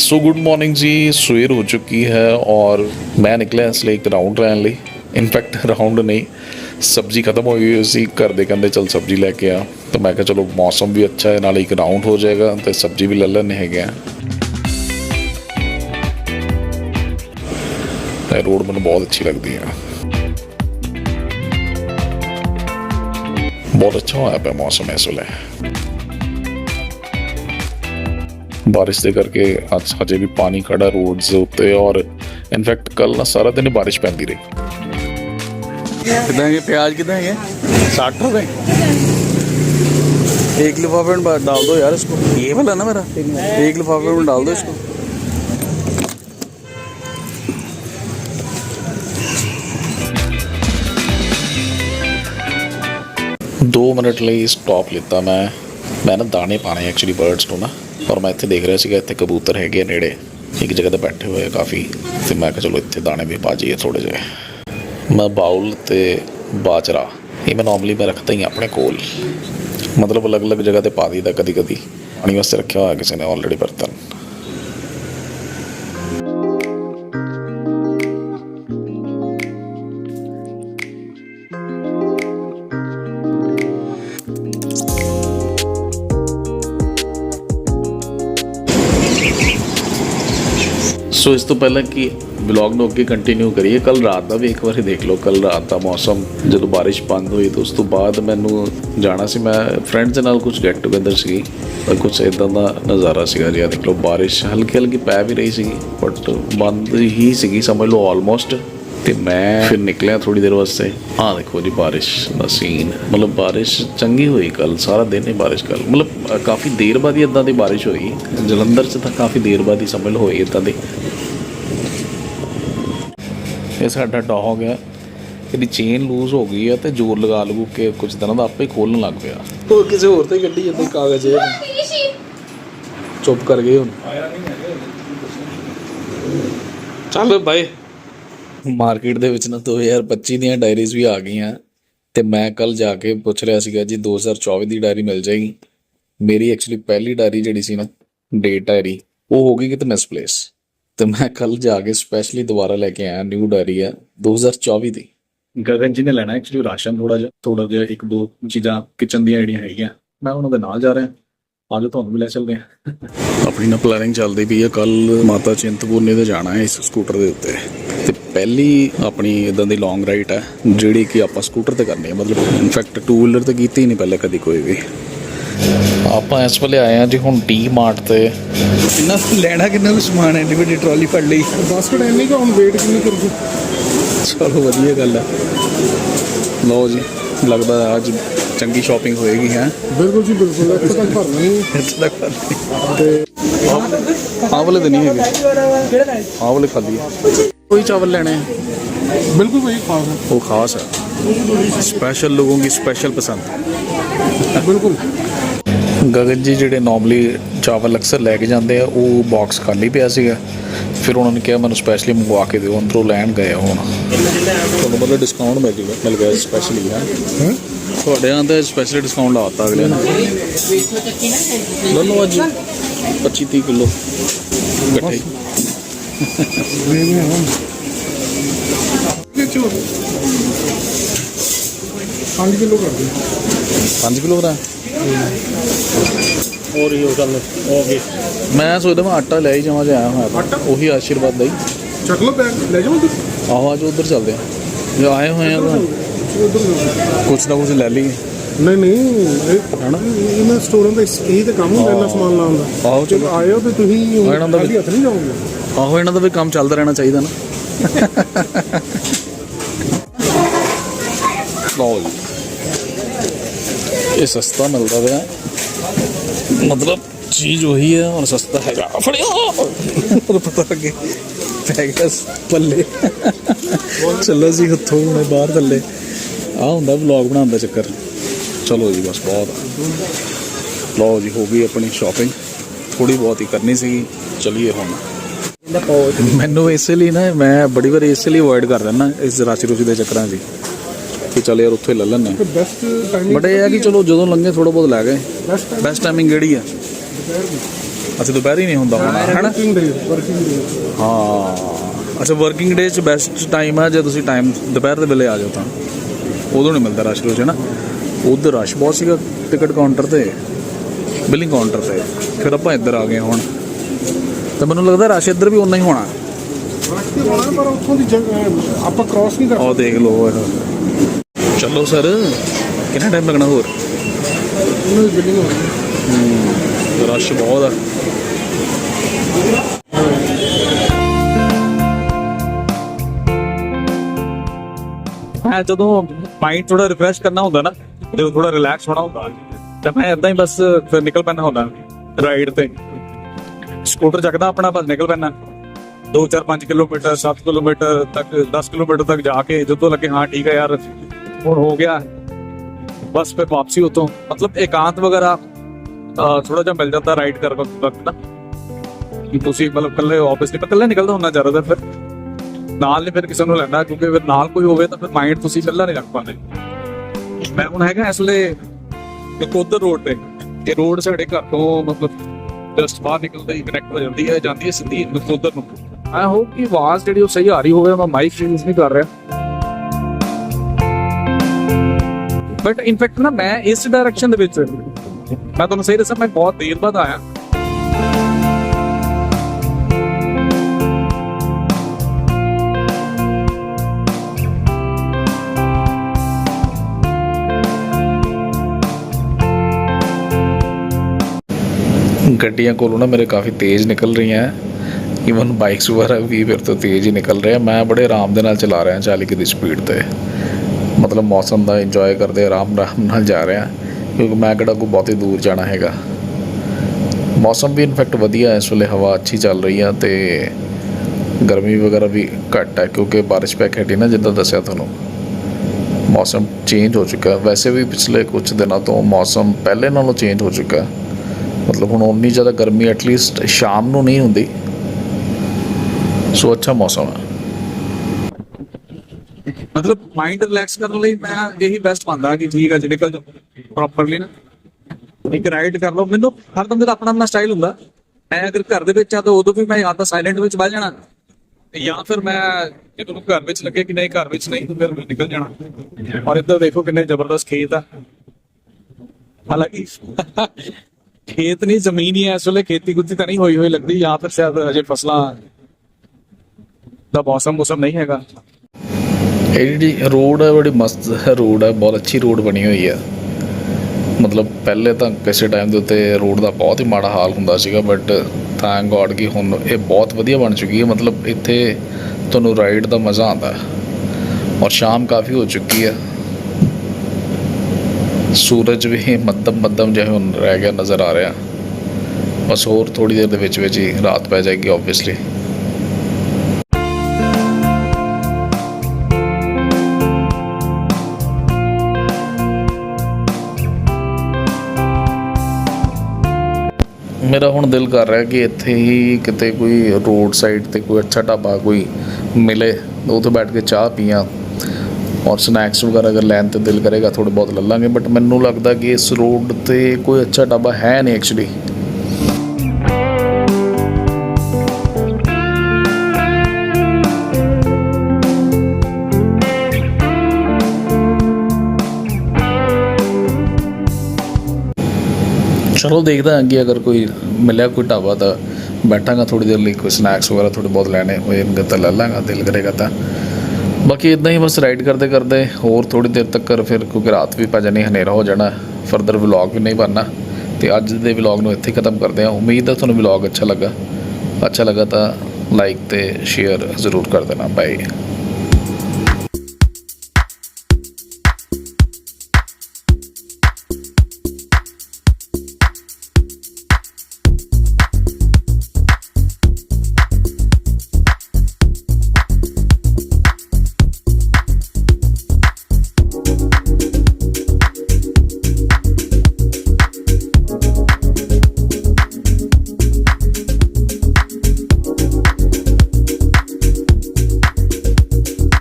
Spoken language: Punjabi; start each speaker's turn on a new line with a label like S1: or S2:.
S1: ਸੋ ਗੁੱਡ ਮਾਰਨਿੰਗ ਜੀ ਸਵੇਰ ਹੋ ਚੁੱਕੀ ਹੈ ਔਰ ਮੈਂ ਨਿਕਲਿਆ ਇਸ ਲਈ ਇੱਕ ਰਾਉਂਡ ਲੈਣ ਲਈ ਇਨਫੈਕਟ ਰਾਉਂਡ ਨਹੀਂ ਸਬਜ਼ੀ ਖਤਮ ਹੋਈ ਹੋਈ ਸੀ ਘਰ ਦੇ ਕਹਿੰਦੇ ਚਲ ਸਬਜ਼ੀ ਲੈ ਕੇ ਆ ਤਾਂ ਮੈਂ ਕਿਹਾ ਚਲੋ ਮੌਸਮ ਵੀ ਅੱਛਾ ਹੈ ਨਾਲੇ ਇੱਕ ਰਾਉਂਡ ਹੋ ਜਾਏਗਾ ਤੇ ਸਬਜ਼ੀ ਵੀ ਲੈ ਲੈਣੇ ਹੈਗੇ ਆ ਇਹ ਰੋਡ ਮੈਨੂੰ ਬਹੁਤ ਅੱਛੀ ਲੱਗਦੀ ਹੈ ਬਹੁਤ ਅੱਛਾ ਹੋਇਆ ਪਿਆ ਮੌਸਮ ਇਸ ਵੇਲੇ ਬਾਰਿਸ਼ ਦੇ ਕਰਕੇ ਅੱਜ ਹਜੇ ਵੀ ਪਾਣੀ ਖੜਾ ਰੋਡਸ ਦੇ ਉੱਤੇ ਔਰ ਇਨਫੈਕਟ ਕੱਲ ਨਾ ਸਾਰਾ ਦਿਨ ਹੀ ਬਾਰਿਸ਼ ਪੈਂਦੀ ਰਹੀ
S2: कितना है ये प्याज कितना है ये साठ रुपए एक लिफाफे में बा- डाल दो यार इसको ये वाला ना मेरा एक लिफाफे में डाल दो इसको
S1: ਦੋ ਮਿੰਟ ਲਈ ਸਟਾਪ ਲਿੱਤਾ ਮੈਂ ਮੈਂ ਨਾ ਦਾਣੇ ਪਾਣੇ ਐਕਚੁਅਲੀ ਬਰਡਸ ਨੂੰ ਨਾ। ਪਰ ਮੈਂ ਇੱਥੇ ਦੇਖ ਰਿਹਾ ਸੀਗਾ, ਇੱਥੇ ਕਬੂਤਰ ਹੈਗੇ ਆ ਨੇੜੇ। ਇੱਕ ਜਗ੍ਹਾ ਤੇ ਬੈਠੇ ਹੋਏ ਆ ਕਾਫੀ। ਤੇ ਮੈਂ ਕਿਹਾ ਚਲੋ ਇੱਥੇ ਦਾਣੇ ਵੀ ਪਾ ਜਾਈਏ ਥੋੜੇ ਜਿਹੇ। ਮੈਂ ਬਾਉਲ ਤੇ ਬਾਜਰਾ, ਇਹ ਮੈਂ ਨਾਰਮਲੀ ਮੈਂ ਰੱਖਦਾ ਹੀ ਆਪਣੇ ਕੋਲ। ਮਤਲਬ ਅਲੱਗ-ਅਲੱਗ ਜਗ੍ਹਾ ਤੇ ਪਾ ਦਈਦਾ ਕਦੀ-ਕਦੀ। ਪਾਣੀ ਵਾਸਤੇ ਰੱਖਿਆ ਹੋਇਆ ਕਿਸੇ ਨੇ ਆਲਰੇਡੀ ਬਰਤਨ। ਸੋ ਇਸ ਤੋਂ ਪਹਿਲਾਂ ਕਿ ਵਲੌਗ ਨੂੰ ਅੱਗੇ ਕੰਟੀਨਿਊ ਕਰੀਏ ਕੱਲ ਰਾਤ ਦਾ ਵੀ ਇੱਕ ਵਾਰੀ ਦੇਖ ਲਓ ਕੱਲ ਰਾਤ ਦਾ ਮੌਸਮ, ਜਦੋਂ ਬਾਰਿਸ਼ ਬੰਦ ਹੋਈ ਤਾਂ ਉਸ ਤੋਂ ਬਾਅਦ ਮੈਨੂੰ ਜਾਣਾ ਸੀ, ਮੈਂ ਫਰੈਂਡਸ ਦੇ ਨਾਲ ਕੁਝ ਗੈਟ ਟੂਗੇਦਰ ਸੀ ਪਰ ਕੁਝ ਇਦਾਂ ਦਾ ਨਜ਼ਾਰਾ ਸੀਗਾ ਜੀ ਆ ਦੇਖ ਲਓ ਬਾਰਿਸ਼ ਹਲਕੀ ਹਲਕੀ ਪੈ ਵੀ ਰਹੀ ਸੀਗੀ ਬਟ ਬੰਦ ਹੀ ਸੀਗੀ, ਸਮਝ ਲਓ ਆਲਮੋਸਟ ਤੇ ਮੈਂ ਫਿਰ ਨਿਕਲਿਆ ਥੋੜੀ ਦੇਰ ਵਾਸਤੇ, ਆਹ ਦੇਖੋ ਜੀ ਬਾਰਿਸ਼ ਦਾ ਸੀਨ ਮਤਲਬ ਬਾਰਿਸ਼ ਚੰਗੀ ਹੋਈ ਕੱਲ ਸਾਰਾ ਦਿਨ ਹੀ ਬਾਰਿਸ਼ ਕੱਲ ਮਤਲਬ ਕਾਫੀ ਦੇਰ ਬਾਅਦ ਹੀ ਇਦਾਂ ਦੀ ਬਾਰਿਸ਼ ਹੋਈ, ਜਲੰਧਰ 'ਚ ਤਾਂ ਕਾਫੀ ਦੇਰ ਬਾਅਦ ਹੀ ਸਮਝ ਲਓ ਹੋਈ ਇਦਾਂ ਦੀ ਇਹ ਸਾਡਾ ਡੌਗ ਹੈ ਇਹਦੀ ਚੇਨ ਲੂਜ਼ ਹੋ ਗਈ ਹੈ ਤੇ ਜ਼ੋਰ ਲਗਾ ਲਗੂ ਕੇ ਕੁਝ ਦਿਨਾਂ ਦਾ ਆਪੇ ਖੋਲਣ ਲੱਗ ਪਿਆ।
S2: ਉਹ ਕਿਸੇ ਹੋਰ ਤੇ ਗੱਡੀ ਜਾਂਦਾ ਕਾਗਜ਼ ਹੈ ਚੁੱਪ ਕਰ ਗਏ ਹੁਣ। ਚੱਲ ਬਾਈ
S1: ਮਾਰਕੀਟ ਦੇ ਵਿੱਚ ਨਾ 2025 ਦੀਆਂ ਡਾਇਰੀਜ਼ ਵੀ ਆ ਗਈਆਂ। ਤੇ ਮੈਂ ਕੱਲ ਜਾ ਕੇ ਪੁੱਛ ਰਿਹਾ ਸੀਗਾ ਜੀ 2024 ਦੀ ਡਾਇਰੀ ਮਿਲ ਜਾਏਗੀ? ਮੇਰੀ ਐਕਚੁਅਲੀ ਪਹਿਲੀ ਡਾਇਰੀ ਜਿਹੜੀ ਸੀ ਨਾ ਡੇਟ ਡਾਇਰੀ ਉਹ ਹੋ ਗਈ ਕਿਤੇ ਮਿਸਪਲੇਸ ਤੇ ਮੈਂ ਕੱਲ ਜਾ ਕੇ ਸਪੈਸ਼ਲੀ ਦੁਬਾਰਾ ਲੈ ਕੇ ਆਇਆ ਨਿਊ ਡਾਇਰੀ ਹੈ 2024 ਦੀ।
S3: ਗਗਨ ਜੀ ਨੇ ਲੈਣਾ ਐਕਚੁਅਲੀ ਰਾਸ਼ਨ ਥੋੜਾ ਜਿਹਾ ਥੋੜਾ ਜਿਹਾ ਇੱਕ ਦੋ ਚੀਜ਼ਾਂ ਕਿਚਨ ਦੀਆਂ ਜਿਹੜੀਆਂ ਹੈਗੀਆਂ ਮੈਂ ਉਹਨਾਂ ਦੇ ਨਾਲ ਜਾ ਰਿਹਾ ਅੱਜ ਤੁਹਾਨੂੰ ਵੀ ਲੈ ਚੱਲਦੇ ਹਾਂ।
S1: ਆਪਣੀ ਨਾ ਪਲੈਨਿੰਗ ਚੱਲਦੀ ਪਈ ਹੈ ਕੱਲ ਮਾਤਾ ਚਿੰਤਪੂਰਨੀ ਤੇ ਜਾਣਾ ਹੈ ਇਸ ਸਕੂਟਰ ਦੇ ਉੱਤੇ। ਤੇ ਪਹਿਲੀ ਆਪਣੀ ਇਦਾਂ ਦੀ ਲੌਂਗ ਰਾਈਡ ਹੈ ਜਿਹੜੀ ਕਿ ਆਪਾਂ ਸਕੂਟਰ ਤੇ ਕਰਨੀ ਹੈ ਮਤਲਬ ਇਨਫੈਕਟ ਟੂ ਵੀਲਰ ਤੇ ਕੀਤੀ ਨਹੀਂ ਪਹਿਲੇ ਕਦੀ ਕੋਈ ਵੀ। ਆਪਾਂ ਇਸ ਵੇਲੇ ਆਏ ਆ ਜੀ ਹੁਣ ਡੀ ਮਾਰਟ ਤੇ
S2: ਕਿੰਨਾ ਲੈਣਾ ਕਿੰਨਾ ਕੁ ਸਮਾਨ ਹੈ ਏਡੀ ਵੱਡੀ ਟਰਾਲੀ ਫੜ ਲਈ
S4: ਬਾਸਕਟ ਐਨੀ ਕਿ ਹੁਣ ਵੇਟ ਕਿੰਨੀ ਕਰੂਗੀ
S2: ਚਲੋ ਵਧੀਆ ਗੱਲ ਹੈ
S1: ਲਓ ਜੀ ਲੱਗਦਾ ਹੈ ਅੱਜ ਚੰਗੀ ਸ਼ਾਪਿੰਗ ਹੋਏਗੀ ਹੈ
S4: ਬਿਲਕੁਲ ਜੀ ਬਿਲਕੁਲ ਇੱਥੇ ਤੱਕ ਭਰਨੀ
S1: ਇੱਥੇ ਤੱਕ
S4: ਤੇ
S1: ਆਹ ਵਾਲੇ ਤਾਂ ਨਹੀਂ ਹੈਗੇ ਆਹ ਵਾਲੇ ਖਾਲੀ ਹੈ ਕੋਈ ਚਾਵਲ ਲੈਣੇ ਹੈ
S4: ਬਿਲਕੁਲ ਭਾਈ ਖਾਸ ਹੈ
S1: वो खास है स्पेशल लोगों की स्पेशल पसंद
S4: ਬਿਲਕੁਲ
S1: ਗਗਨ ਜੀ ਜਿਹੜੇ ਨਾਰਮਲੀ ਚਾਵਲ ਅਕਸਰ ਲੈ ਕੇ ਜਾਂਦੇ ਆ ਉਹ ਬਾਕਸ ਖਾਲੀ ਪਿਆ ਸੀਗਾ। ਫਿਰ ਉਹਨਾਂ ਨੇ ਕਿਹਾ ਮੈਨੂੰ ਸਪੈਸ਼ਲੀ ਮੰਗਵਾ ਕੇ ਦਿਓ ਅੰਦਰੋਂ ਲੈਣ ਗਏ ਹੁਣ। ਤੁਹਾਨੂੰ ਮਤਲਬ ਡਿਸਕਾਊਂਟ ਮਿਲ ਜੂਗਾ ਮਿਲ ਗਿਆ ਸਪੈਸ਼ਲੀ ਹੈ? ਤੁਹਾਡੇ ਆਂ ਤੇ ਸਪੈਸ਼ਲ ਡਿਸਕਾਊਂਟ ਲਾਤਾ ਅਗਲੇ ਨੇ। ਲੈ ਲਓ ਅੱਜ 25 30 ਕਿਲੋ ਇਕੱਠੇ। ਹੀ।
S4: ਵੇਵੇਂ ਹਾਂ ਕਿਚੋ 5 ਕਿਲੋ ਕਰ ਦੇ
S1: 5 ਕਿਲੋ ਦਾ
S4: ਹੋਰ ਹੀ ਹੋ ਚੱਲ। ਹੋ ਗਏ।
S1: ਮੈਂ ਸੋਚਦਾ ਮੈਂ ਆਟਾ ਲੈ ਹੀ ਜਾਵਾਂ ਜੇ ਆਇਆ ਹੋਇਆ। ਤਾਂ। ਉਹੀ ਆਸ਼ੀਰਵਾਦ ਦਾ ਹੀ
S4: ਚੱਕ ਲਓ ਬੈਗ ਲੈ ਜਾਓ ਤੁਸੀਂ
S1: ਆਹੋ ਅੱਜ ਉਧਰ ਚੱਲਦੇ ਆ ਜੇ ਆਏ ਹੋਏ ਆ ਤਾਂ
S4: ਉਧਰ
S1: ਕੁਛ ਨਾ ਕੁਛ ਲੈ ਲਈਏ।
S4: ਨਹੀਂ ਨਹੀਂ ਇਹ
S1: ਹਨਾ?
S4: ਇਹਨਾਂ ਸਟੋਰਾਂ ਦਾ ਇਸ- ਇਹੀ ਤਾਂ ਕੰਮ ਹੁੰਦਾ ਇੰਨਾ ਸਮਾਨ ਲਾਉਣ ਦਾ।
S1: ਆਹੋ
S4: ਜਦ
S1: ਚਲੋ।
S4: ਆਏ ਹੋ ਤੇ ਤੁਸੀਂ
S1: ਇਹਨਾਂ ਦਾ ਵੀ-
S4: ਖਾਲੀ ਹੱਥ ਨਹੀਂ ਜਾਓਗੇ।
S1: ਆਹੋ ਇਹਨਾਂ ਦਾ ਵੀ ਕੰਮ ਚੱਲਦਾ ਰਹਿਣਾ ਚਾਹੀਦਾ ਨਾ। ਲਓ ਜੀ। ਇਹ ਸਸਤਾ ਮਿਲਦਾ ਪਿਆ। ਮਤਲਬ ਚੀਜ਼ ਉਹੀ ਹੈ ਔਰ ਸਸਤਾ ਹੈਗਾ। ਫੜਿਓ! ਉਹ ਪਤਾ ਲੱਗੇ ਪੈ ਗਿਆ ਪੱਲੇ। ਚੱਲੋ ਜੀ ਹੱਥੋਂ ਹੁਣੇ ਬਾਹਰ ਥੱਲੇ। ਆ ਹੁੰਦਾ ਵਲੌਗ ਬਣਾਉਣ ਦਾ ਚੱਕਰ। ਚਲੋ ਜੀ ਬਸ ਬਹੁਤ। ਲਓ ਜੀ ਹੋ ਗਈ ਆਪਣੀ ਸ਼ਾਪਿੰਗ ਥੋੜੀ ਬਹੁਤ ਹੀ ਕਰਨੀ ਸੀਗੀ। ਚਲਿਏ ਹੁਣ। ਮੈਨੂੰ ਇਸੇ ਲਈ ਨਾ ਮੈਂ ਬੜੀ ਵਾਰੀ ਇਸੇ ਲਈ ਅਵੋਇਡ ਕਰ ਦਿੰਦਾ ਇਸ ਰਾਸ਼ੀ ਰੂਸ਼ੀ ਦੇ ਚੱਕਰਾਂ 'ਚ। ਕਿ ਚੱਲ ਯਾਰ ਉੱਥੇ ਲੈ ਲੈਣੇ
S4: ਤੇ ਬੈਸਟ ਟਾਈਮਿੰਗ
S1: ਬਟ ਇਹ ਹੈ ਕਿ ਚਲੋ ਜਦੋਂ ਲੰਘੇ ਥੋੜਾ ਬਹੁਤ ਲੈ ਗਏ।
S4: ਬੈਸਟ
S1: ਟਾਈਮਿੰਗ ਕਿਹੜੀ ਆ? ਅੱਛਾ ਦੁਪਹਿਰ ਹੀ ਨਹੀਂ ਹੁੰਦਾ ਹੋਣਾ ਹੈਨਾ? ਹਾਂ। ਅੱਛਾ ਵਰਕਿੰਗ ਡੇ ਚ ਬੈਸਟ ਟਾਈਮ ਹੈ ਜੇ ਤੁਸੀਂ ਟਾਈਮ ਦੁਪਹਿਰ ਦੇ ਵੇਲੇ ਆ ਜਾਓ ਤਾਂ? ਉਦੋਂ ਨਹੀਂ ਮਿਲਦਾ ਰਸ਼ ਰੋਜ਼ ਹੈ ਨਾ ਉਧਰ ਰਸ਼ ਬਹੁਤ ਸੀਗਾ ਟਿਕਟ ਕਾਊਂਟਰ ਤੇ। ਬਿਲਿੰਗ ਕਾਊਂਟਰ ਤੇ। ਫਿਰ ਆਪਾਂ ਇੱਧਰ ਆ ਗਏ ਹੁਣ। ਤਾਂ ਮੈਨੂੰ ਲੱਗਦਾ ਰਸ਼ ਇੱਧਰ ਵੀ ਉਨਾ ਹੀ ਹੋਣਾ।
S4: ਰੱਖਦੇ ਬਾਹਰ ਪਰ ਉੱਥੋਂ ਦੀ ਜਗ੍ਹਾ ਆਪਾਂ ਕ੍ਰਾਸ ਨਹੀਂ ਕਰ
S1: ਆਹ ਦੇਖ ਲਓ ਇਹ ਚਲੋ ਸਰ। ਕਿੰਨਾ ਟਾਈਮ ਲੱਗਣਾ ਹੋਰ?
S4: ਸਕਦੇ ਉਹਨਾਂ ਹੋਣੀ
S1: ਰਸ਼ ਬਹੁਤ ਆ। ਮੈਂ ਜਦੋਂ ਮਾਈਂਡ ਥੋੜਾ ਰਿਫਰੈਸ਼ ਕਰਨਾ ਹੁੰਦਾ ਨਾ, ਜਦੋਂ ਥੋੜਾ ਰਿਲੈਕਸ ਹੋਣਾ ਹੁੰਦਾ, ਤਾਂ ਮੈਂ ਇਦਾਂ ਹੀ ਬਸ ਫਿਰ ਨਿਕਲ ਪੈਣਾ ਹੁੰਦਾ ਰਾਈਡ ਤੇ। ਸਕੂਟਰ ਚੱਕਦਾ ਆਪਣਾ, ਬਸ ਨਿਕਲ ਪੈਣਾ 2 4 5 ਕਿਲੋਮੀਟਰ 7 ਕਿਲੋਮੀਟਰ ਤੱਕ 10 ਕਿਲੋਮੀਟਰ ਤੱਕ ਜਾ ਕੇ, ਜਦੋਂ ਲੱਗੇ, ਹਾਂ, ਠੀਕ ਹੈ ਯਾਰ। ਹੁਣ ਹੋ ਗਿਆ। ਬਸ ਫਿਰ ਵਾਪਸੀ ਉਤੋਂ। ਮਤਲਬ ਇਕਾਂਤ ਵਗੈਰਾ ਥੋੜਾ ਜਿਹਾ ਮਿਲ ਜਾਂਦਾ ਰਾਈਡ ਕਰਨ ਵਕਤ ਨਾ। ਕਿ ਤੁਸੀਂ ਮਤਲਬ ਇਕੱਲੇ ਆਫਿਸ ਨਹੀਂ ਇਕੱਲੇ ਨਿਕਲਦਾ ਹੁੰਦਾ ਜ਼ਿਆਦਾਤਰ ਫਿਰ। ਨਾਲ ਨਹੀਂ ਫਿਰ ਕਿਸੇ ਨੂੰ ਲੈਣਾ ਕਿਉਂਕਿ ਫਿਰ ਨਾਲ ਕੋਈ ਹੋਵੇ ਤਾਂ ਫਿਰ ਮਾਈਂਡ ਤੁਸੀਂ ਇਕੱਲਾ ਨਹੀਂ ਰੱਖ ਪਾਉਂਦੇ। ਮੈਂ ਹੁਣ ਹੈਗਾ ਇਸ ਵੇਲੇ ਇੱਕ ਉਧਰ ਰੋਡ ਤੇ। ਇਹ ਰੋਡ ਸਾਡੇ ਘਰ ਤੋਂ ਮਤਲਬ ਜਸਟ ਬਾਹਰ ਨਿਕਲਦੇ ਹੀ ਕਨੈਕਟ ਹੋ ਜਾਂਦੀ ਹੈ ਜਾਂਦੀ ਹੈ ਸਿੱਧੀ ਉਧਰ ਨੂੰ। ਆਈ ਹੋਪ ਕਿ ਆਵਾਜ਼ ਜਿਹੜੀ ਉਹ ਸਹੀ ਆ ਰਹੀ ਹੋਵੇ, ਮੈਂ ਮਾਈਕ ਯੂਜ਼ ਨਹੀਂ ਕਰ ਰਿਹਾ। ਬਟ ਇਨਫੈਕਟ ਨਾ ਮੈਂ ਇਸ ਡਾਇਰੈਕਸ਼ਨ ਦੇ ਵਿੱਚ ਮੈਂ ਤੁਹਾਨੂੰ ਸਹੀ ਦੱਸਾਂ, ਮੈਂ ਬਹੁਤ ਦੇਰ ਬਾਅਦ ਆਇਆ। ਗੱਡੀਆਂ ਕੋਲੋਂ ਨਾ ਮੇਰੇ ਕਾਫੀ ਤੇਜ਼ ਨਿਕਲ ਰਹੀਆਂ। ਈਵਨ ਬਾਈਕਸ ਵਗੈਰਾ ਵੀ ਮੇਰੇ ਤੋਂ ਤੇਜ਼ ਹੀ ਨਿਕਲ ਰਹੇ ਆ। ਮੈਂ ਬੜੇ ਆਰਾਮ ਦੇ ਨਾਲ ਚਲਾ ਰਿਹਾ 40 ਕਿ ਦੀ ਸਪੀਡ ਤੇ। ਮਤਲਬ ਮੌਸਮ ਦਾ ਇੰਜੋਏ ਕਰਦੇ, ਆਰਾਮ ਆਰਾਮ ਨਾਲ ਜਾ ਰਿਹਾ, ਕਿਉਂਕਿ ਮੈਂ ਕਿਹੜਾ ਕੋਈ ਬਹੁਤੀ ਦੂਰ ਜਾਣਾ ਹੈਗਾ। ਮੌਸਮ ਵੀ ਇਨਫੈਕਟ ਵਧੀਆ ਹੈ, ਇਸ ਵੇਲੇ ਹਵਾ ਅੱਛੀ ਚੱਲ ਰਹੀ ਆ ਤੇ ਗਰਮੀ ਵਗੈਰਾ ਵੀ ਘੱਟ ਹੈ, ਕਿਉਂਕਿ ਬਾਰਿਸ਼ ਪੈ ਕੇ ਹਟੀ ਨਾ, ਜਿੱਦਾਂ ਦੱਸਿਆ ਤੁਹਾਨੂੰ। ਮੌਸਮ ਚੇਂਜ ਹੋ ਚੁੱਕਾ ਵੈਸੇ ਵੀ ਪਿਛਲੇ ਕੁਝ ਦਿਨਾਂ ਤੋਂ ਮੌਸਮ ਪਹਿਲੇ ਨਾਲੋਂ ਚੇਂਜ ਹੋ ਚੁੱਕਾ ਮਤਲਬ ਹੁਣ ਉਨੀ ਜ਼ਿਆਦਾ ਗਰਮੀ ਐਟਲੀਸਟ ਸ਼ਾਮ ਨੂੰ ਨਹੀਂ ਹੁੰਦੀ। ਸੋ ਅੱਛਾ ਮੌਸਮ ਹੈ। ਮਤਲਬ ਮਾਈਂਡ ਰਿਲੈਕਸ ਕਰਨ ਲਈ ਮੈਂ ਇਹੀ ਬੈਸਟ ਮੰਨਦਾ ਕਿ ਠੀਕ ਹੈ ਜਿਹੜੇ ਕੱਲ ਪ੍ਰੋਪਰਲੀ ਨਾ। ਇੱਕ ਰਾਈਡ ਕਰ ਲਓ। ਮੈਨੂੰ ਹਰ ਬੰਦੇ ਦਾ ਆਪਣਾ ਆਪਣਾ ਸਟਾਈਲ ਹੁੰਦਾ। ਮੈਂ ਅਗਰ ਘਰ ਦੇ ਵਿੱਚ ਆ ਤਾਂ ਉਦੋਂ ਵੀ ਮੈਂ ਜਾਂ ਤਾਂ ਸਾਇਲੈਂਟ ਵਿੱਚ ਬਹਿ ਜਾਣਾ ਜਾਂ ਫਿਰ ਮੈਂ ਜਦੋਂ ਘਰ ਵਿੱਚ ਲੱਗੇ ਕਿ ਨਹੀਂ ਘਰ ਵਿੱਚ ਨਹੀਂ, ਤਾਂ ਫਿਰ ਮੈਂ ਨਿਕਲ ਜਾਣਾ। ਔਰ ਇੱਧਰ ਦੇਖੋ ਕਿੰਨੇ ਜ਼ਬਰਦਸਤ ਖੇਤ ਆ। ਹਾਲਾਂਕਿ ਖੇਤ ਨਹੀਂ, ਜ਼ਮੀਨ ਹੀ ਹੈ ਇਸ ਵੇਲੇ ਖੇਤੀ ਕੁੱਤੀ ਤਾਂ ਨਹੀਂ ਹੋਈ ਹੋਈ ਲੱਗਦੀ। ਜਾਂ ਫਿਰ ਸ਼ਾਇਦ ਅਜੇ ਫਸਲਾਂ ਦਾ ਮੌਸਮ ਮੌਸਮ ਨਹੀਂ ਹੈਗਾ। ਇਹ ਜਿਹੜੀ ਰੋਡ ਹੈ, ਬੜੀ ਮਸਤ ਰੋਡ ਹੈ, ਬਹੁਤ ਅੱਛੀ ਰੋਡ ਬਣੀ ਹੋਈ ਹੈ। ਮਤਲਬ ਪਹਿਲੇ ਤਾਂ ਕਿਸੇ ਟਾਈਮ ਦੇ ਉੱਤੇ ਰੋਡ ਦਾ ਬਹੁਤ ਹੀ ਮਾੜਾ ਹਾਲ ਹੁੰਦਾ ਸੀਗਾ ਬਟ ਥੈਂਕ ਗੋਡ ਕਿ ਹੁਣ ਇਹ ਬਹੁਤ ਵਧੀਆ ਬਣ ਚੁੱਕੀ ਹੈ। ਮਤਲਬ ਇੱਥੇ ਤੁਹਾਨੂੰ ਰਾਈਡ ਦਾ ਮਜ਼ਾ ਆਉਂਦਾ ਹੈ ਔਰ ਸ਼ਾਮ ਕਾਫੀ ਹੋ ਚੁੱਕੀ ਹੈ। ਸੂਰਜ ਵੀ ਮੱਧਮ ਮੱਧਮ ਜਿਹਾ ਹੁਣ ਰਹਿ ਗਿਆ, ਨਜ਼ਰ ਆ ਰਿਹਾ। ਬਸ ਹੋਰ ਥੋੜੀ ਦੇਰ ਦੇ ਵਿੱਚ ਵਿੱਚ ਹੀ ਰਾਤ ਪੈ ਜਾਏਗੀ ਆਬਵੀਅਸਲੀ ਮੇਰਾ ਹੁਣ ਦਿਲ ਕਰ ਰਿਹਾ ਕਿ ਇੱਥੇ ਹੀ ਕਿਤੇ ਕੋਈ ਰੋਡ ਸਾਈਡ ਤੇ ਕੋਈ ਅੱਛਾ ਢਾਬਾ ਕੋਈ ਮਿਲੇ ਉੱਥੇ ਬੈਠ ਕੇ ਚਾਹ ਪੀਆਂ ਔਰ ਸਨੈਕਸ ਵਗੈਰਾ ਅਗਰ ਲੈਣ ਤੇ ਦਿਲ ਕਰੇਗਾ ਥੋੜੇ ਬਹੁਤ ਲੈ ਲਾਂਗੇ ਬਟ ਮੈਨੂੰ ਲੱਗਦਾ ਕਿ ਇਸ ਰੋਡ ਤੇ ਕੋਈ ਅੱਛਾ ਢਾਬਾ ਹੈ ਨਹੀਂ ਐਕਚੁਅਲੀ ਚਲੋ ਦੇਖਦਾ ਹਾਂ ਕਿ ਅਗਰ ਕੋਈ ਮਿਲਿਆ ਕੋਈ ਢਾਬਾ ਤਾਂ ਬੈਠਾਂਗਾ ਥੋੜੀ ਦੇਰ ਲਈ, ਕੋਈ ਸਨੈਕਸ ਵਗੈਰਾ ਥੋੜੇ ਬਹੁਤ ਲੈਣੇ ਹੋਣਗੇ ਤਾਂ ਲੈ ਲਾਂਗਾ, ਦਿਲ ਕਰੇਗਾ ਤਾਂ। ਬਾਕੀ ਇਦਾਂ ਹੀ ਬਸ ਰਾਈਡ ਕਰਦੇ ਕਰਦੇ, ਹੋਰ ਥੋੜੀ ਦੇਰ ਤੱਕ ਫਿਰ ਕਿਉਂਕਿ ਰਾਤ ਵੀ ਪੈ ਜਾਣੀ, ਹਨੇਰਾ ਹੋ ਜਾਣਾ ਫਰਦਰ ਵਲੌਗ ਵੀ ਨਹੀਂ ਬਣਨਾ। ਤੇ ਅੱਜ ਦੇ ਵਲੌਗ ਨੂੰ ਇੱਥੇ ਖਤਮ ਕਰਦੇ ਹਾਂ। ਉਮੀਦ ਹੈ ਤੁਹਾਨੂੰ ਵਲੌਗ ਅੱਛਾ ਲੱਗਾ। ਅੱਛਾ ਲੱਗਾ ਤਾਂ ਲਾਈਕ ਤੇ ਸ਼ੇਅਰ ਜ਼ਰੂਰ ਕਰ ਦੇਣਾ। ਬਾਏ